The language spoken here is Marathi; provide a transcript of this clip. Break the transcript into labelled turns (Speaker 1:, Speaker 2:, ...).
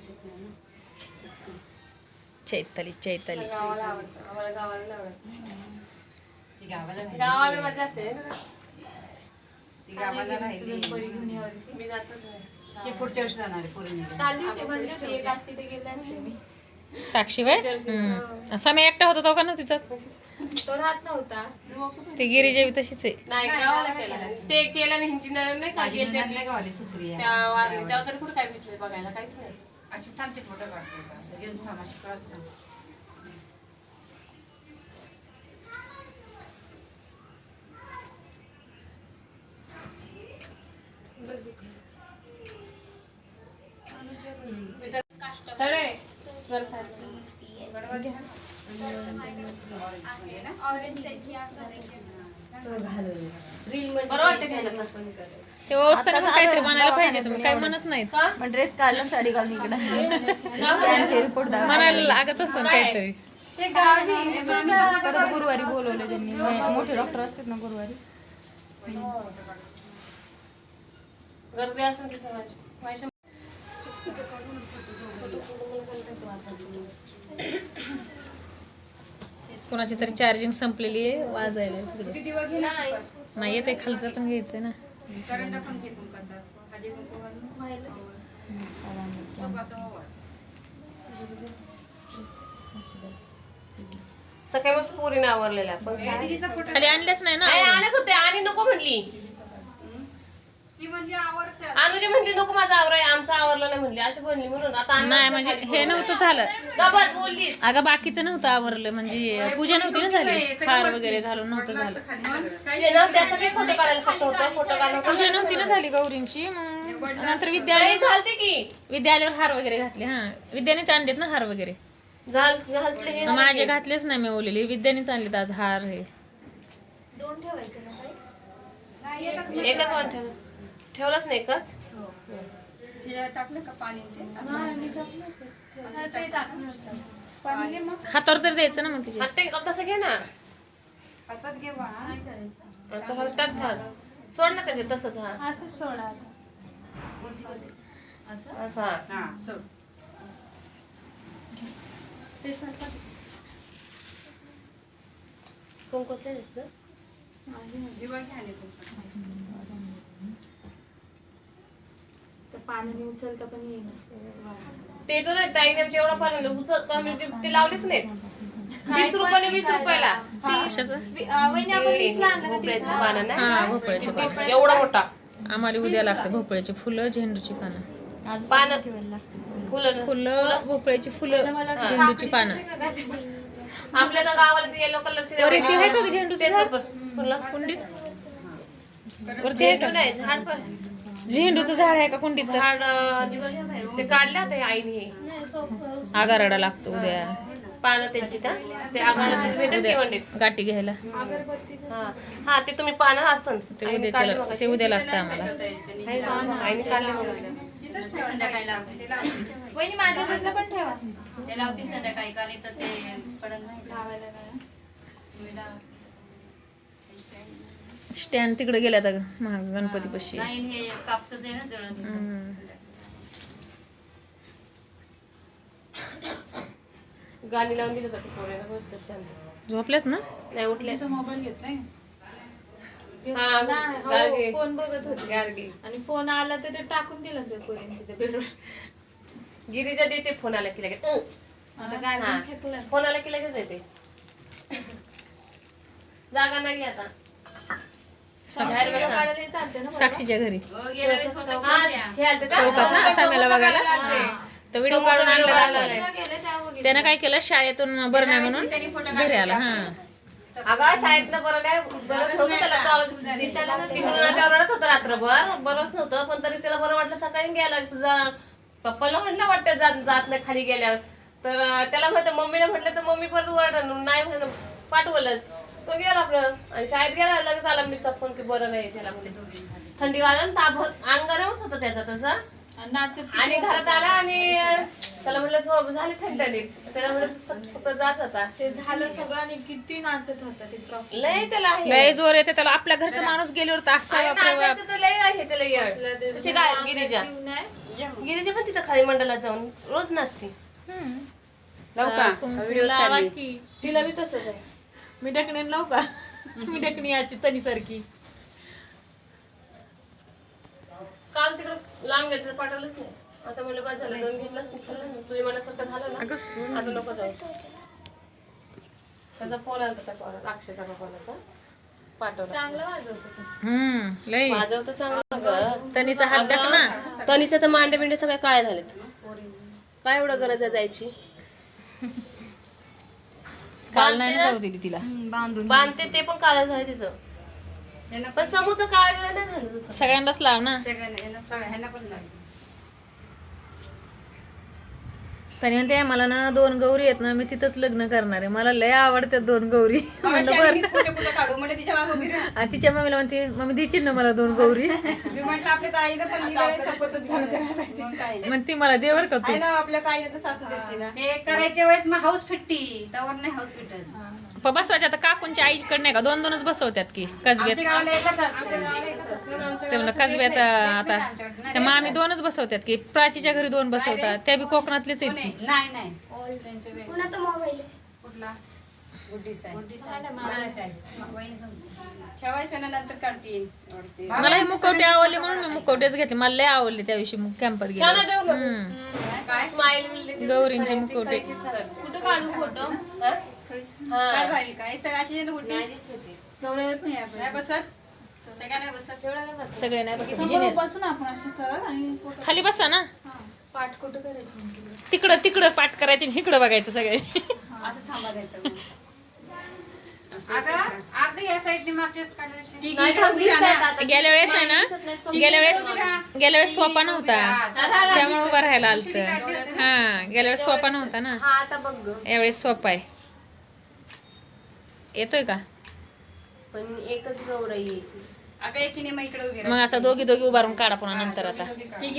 Speaker 1: ना.
Speaker 2: चैताली. चैताली
Speaker 3: गावाला. गावाला मजा असते ना
Speaker 1: ती गावाला राहिली.
Speaker 4: परी घेऊन यावर्षी
Speaker 3: मी जातच नाही.
Speaker 1: ती पुढच्या वर्षी जाणार आहे पूर्ण
Speaker 4: चालली होती म्हणले होते एक असते ते गेले असते मी
Speaker 2: साक्षी वय? हम्म. समय एकटा होता तो का नव्हती तिथं
Speaker 4: तो राहत नव्हता.
Speaker 2: ती गिरिजेवी तशीच आहे.
Speaker 3: नाही गावाला केलं. ते केलं हिंची नाही का गेली
Speaker 1: सुप्रिया?
Speaker 3: तेव्हा तरी कुठं काय भेटलं बघायला? काहीच नाही.
Speaker 1: अशी थांबते फोटो काढते का? असं घेऊन थांब अशी क्रॉस
Speaker 2: काहीतरी म्हणायला पाहिजे तुम्ही. काही म्हणत नाहीत?
Speaker 4: मग ड्रेस काढला आणि साडी घालून इकडे. रिपोर्ट
Speaker 2: म्हणायला लागत असं काहीतरी.
Speaker 4: परत गुरुवारी बोलवले त्यांनी. म- मोठे डॉक्टर असतात ना गुरुवारी.
Speaker 3: गर्दी असेल तिथे माझी. माझ्या
Speaker 2: कोणाची तरी चार्जिंग संपलेली आहे. वाजायला नाही येते खालचं पण घ्यायचंय ना.
Speaker 1: पण फेकून करतात.
Speaker 3: सकाळी मस्त पोरीने आवरलेल्या पण
Speaker 2: खाली आणल्याच नाही ना
Speaker 3: नाही आणत होते आणि नको म्हणली. अनुजी म्हणली नको माझं आवराय आमचं आवरलं नाही म्हणली. अशी म्हणली म्हणून. आता
Speaker 2: नाही म्हणजे हे. नव्हतं झालं.
Speaker 3: गबस बोललीस.
Speaker 2: अगं बाकीचं नव्हतं आवरलं म्हणजे पूजा नव्हती ना झाली? हार वगैरे घालून नव्हतं झालं.
Speaker 3: ते ना त्यासाठी फोटो काढायला फक्त होतं फोटो काढून
Speaker 2: पूजा नव्हती ना झाली गौरींची मग नंतर विद्या
Speaker 3: नाही झालते की.
Speaker 2: विद्या आल्यावर हार वगैरे घातले हा. विद्यानेच आणलेत ना हार वगैरे.
Speaker 3: हे
Speaker 2: माझे घातलेच नाही मी ओलेले. विद्यानेच आणलेत आज हार हे.
Speaker 4: दोन ठेवायचे ना काही
Speaker 1: नाही, एकच
Speaker 3: ठेवलंच नाही एकच?
Speaker 1: हे. टाकलं का पाणी
Speaker 2: हातावर तर द्यायचं ना मग तिचे.
Speaker 3: आता ते तसं घे ना.
Speaker 1: हातात घे बा.
Speaker 4: काय करायचं.
Speaker 3: आता हातात घाल. सोड ना त्याचे तसंच हा.
Speaker 4: असं सोडा.
Speaker 3: असं?
Speaker 1: हा, सोड.
Speaker 4: ते सरकार
Speaker 3: कुंकूचं आहे ना?
Speaker 1: दिवा घे आणि कुंकू.
Speaker 4: तर पाण्याने उचलता पण
Speaker 3: ते तर नाही ताईने आमच्या एवढं पाणी उचल कमी ते- ते लावलेच नाहीत. वीस रुपयाने वीस रुपयाला.
Speaker 2: कशाचं?
Speaker 4: वहिनी आपण वीसला आणलं का
Speaker 3: भोपळ्याची पानं ना
Speaker 2: हा भोपळ्याचे पानं.
Speaker 3: एवढा मोठा.
Speaker 2: आम्हाला उद्या लागतं भोपळ्याची फुलं झेंडूची पानं.
Speaker 4: आज
Speaker 3: पानं. फुलं
Speaker 2: फुलं भोपळ्याची फुलं झेंडूची पानं.
Speaker 3: आपल्या तर गावाला ते येलो कलरचे
Speaker 2: वरती आहे का झेंडूचं
Speaker 3: तेच
Speaker 2: झाड?
Speaker 3: फुलं
Speaker 2: कुंडीत? वरती आहे का?
Speaker 3: नाही झाड पण.
Speaker 2: झेंडूचं झाड आहे का कुंडीत
Speaker 3: झाड ते काढले आता आईने.
Speaker 2: आगारडा लागतो उद्या.
Speaker 3: पानं त्यांची का ते की वंडीत.
Speaker 2: गाठी घ्यायला.
Speaker 3: हा. हा ते तुम्ही पानं असतं
Speaker 2: ते उद्याच्या ते उद्या लागतं आम्हाला.
Speaker 3: आईने काढले
Speaker 1: ठेव. संध्याकाळी. ते
Speaker 4: पण ठेवा
Speaker 2: स्टँड तिकडे गेल्यात अगं महाग गणपती पशी.
Speaker 1: हे
Speaker 3: गाणी लावून दिलं होतं पोरेला मस्त छान.
Speaker 2: झोपल्यात ना?
Speaker 3: नाही उठले
Speaker 1: मोबाईल
Speaker 3: हा
Speaker 4: नाही,
Speaker 3: गारगे.
Speaker 4: हो, फोन बघत होते.
Speaker 3: गारगे.
Speaker 4: आणि फोन आला तर ते टाकून दिलं ते पोरीने तिथे बेडरूम
Speaker 3: गिरीजा देते फोन आला की लगेच. अं.
Speaker 4: आता काय
Speaker 3: हा.
Speaker 4: फेकलं
Speaker 3: फोन आला की लगेच देते. जागा नाही आता.
Speaker 2: साक्षीच्या घरी? चौकात ना साम्याला बघायला? तर व्हिडिओ काढून आणला. त्यानं काय केलं? शाळेतून बरं नाही म्हणून
Speaker 1: त्यांनी फोटो
Speaker 2: घरी आला. हा.
Speaker 3: अगं शाळेतलं बरं काय बरंच नव्हतं त्याला त्याला रडत होतं रात्रभर. बरंच नव्हतं. पण तरी त्याला बरं वाटलं सकाळी गेला तुझा पप्पाला म्हटलं वाटतं जात जात नाही खाली गेल्यावर. तर त्याला म्हणतं मम्मीला म्हटलं तर मम्मी परत ओरडा नाही म्हणून पाठवलंच. तो गेला आपलं आणि शाळेत गेला लगेच आला मीचा फोन की बरं नाही त्याला म्हणजे थंडी वाजून तापभर अंग गरमच होतं त्याचा तसं.
Speaker 4: आणि नाचत
Speaker 3: आणि घरात आला आणि त्याला म्हटलं झोप झाली थंडी त्याला म्हटलं तू फक्त जात होता.
Speaker 4: ते झालं सगळं आणि किती नाचत होता ते
Speaker 3: लय त्याला
Speaker 2: लय जोर येते त्याला. आपल्या घरचा माणूस गेल्यावर तर असा
Speaker 3: लय आहे त्याला काय गिरिजा. गिरीजी पण तिथं खाली मंडळात जाऊन रोज नाचते. तिला बी तसंच आहे.
Speaker 2: मी ढकणे लावू का? मी ढकणी याची तनी सारखी.
Speaker 3: काल तिकडं लांब गेलं पाठवलंच नाही. आता म्हणलं बाद झालं दोन घेतलंच नाही. तुझ्या मनासारखं झालं ना. आता नको जाऊ. त्याचा फोन आला त्या कोणाचा? अक्षयचा
Speaker 4: चांगलं वाजवतो
Speaker 2: तनीचा हात टाक ना.
Speaker 3: तनीचं तर मांडे बिंडे सगळे काय झालेत. काय एवढं गरज आहे जायची?
Speaker 2: काल नाही ना? जाऊ दिली तिला.
Speaker 4: बांधून
Speaker 3: बांधते ते पण काळं झालं तिचं. पण समोरचं काळ वेळ नाही झालं तसं.
Speaker 2: सगळ्यांनाच लाव ना.
Speaker 1: सगळ्यांना यांना सगळ्या- ह्यांना पण लागली
Speaker 2: तरी म्हणते मला ना दोन गौरी आहेत ना मी तिथंच लग्न करणार आहे. मला लय आवडतात दोन गौरी. म्हणलं बरं.
Speaker 1: कुठे कुठे काढू म्हणजे तिच्या
Speaker 2: मम्मीला म्हणते मम्मी देशील ना मला दोन गौरी.
Speaker 1: मग
Speaker 2: म्हणते मला देवर का तू?
Speaker 1: आहे ना आपल्या आईनं तर सासू देते ना.
Speaker 5: हे करायच्या वेळेस मग हाऊस फिट्टी तवर नाही हाऊस फिटत.
Speaker 2: प- बसवायचे आता काकूंच्या आईकडे नाही का? दोन दोनच बसवतात की कसब्यात ते म्हणलं कसब्यात आता त्या मामी दोनच बसवतात की प्राचीच्या घरी दोन बसवतात. त्या बी कोकणातलेच आहेत. की. मला हे मुखवटे आवडले म्हणून मी मुखवटेच घेतले. मला लय आवडले त्या दिवशी कॅम्पात
Speaker 3: छान
Speaker 2: गेले गौरींचे मुखवटे.
Speaker 3: कुठं काढू? फोटो?
Speaker 1: काय भारी काय? सगळं अशी ना कुठे
Speaker 3: नाही दिसत ते.
Speaker 1: गौऱ्या पण आहे आपण. नाही बसत. सगळ्या नाही बसत.
Speaker 2: सगळे नाही बसत. जिने-
Speaker 1: बसून आपण अशी सरळ आणि
Speaker 2: खाली बसा ना.
Speaker 4: पाठ कुठं करायची
Speaker 2: तिकडं? तिकडं पाठ करायचे आणि इकडं बघायचं सगळे.
Speaker 1: असं थांबा द्यायचं मग.
Speaker 5: अगं अर्ध या साईडने मागच्या वेळेस काढायची
Speaker 1: ठीक
Speaker 3: नाही
Speaker 1: आहे,
Speaker 3: तर
Speaker 1: उभी
Speaker 3: दिसत
Speaker 1: राहा.
Speaker 3: आहेत
Speaker 1: ना.
Speaker 3: आता.
Speaker 2: गेल्या वेळेस आहे ना? गेल्या वेळेस गेल्या वेळेस सोपा नव्हता. त्यामुळे उभा राहायला आलत. हा गेल्या वेळेस सोपा नव्हता ना?
Speaker 3: हा आता बघ ग.
Speaker 2: यावेळेस सोपा आहे. येतोय का?
Speaker 3: पण एकच गौराई.
Speaker 1: आता एकीने मग इकडे उभी राहा.
Speaker 2: मग आता दोघी दोघी उभारून काढा पुन्हा नंतर आता.
Speaker 1: ठीक आहे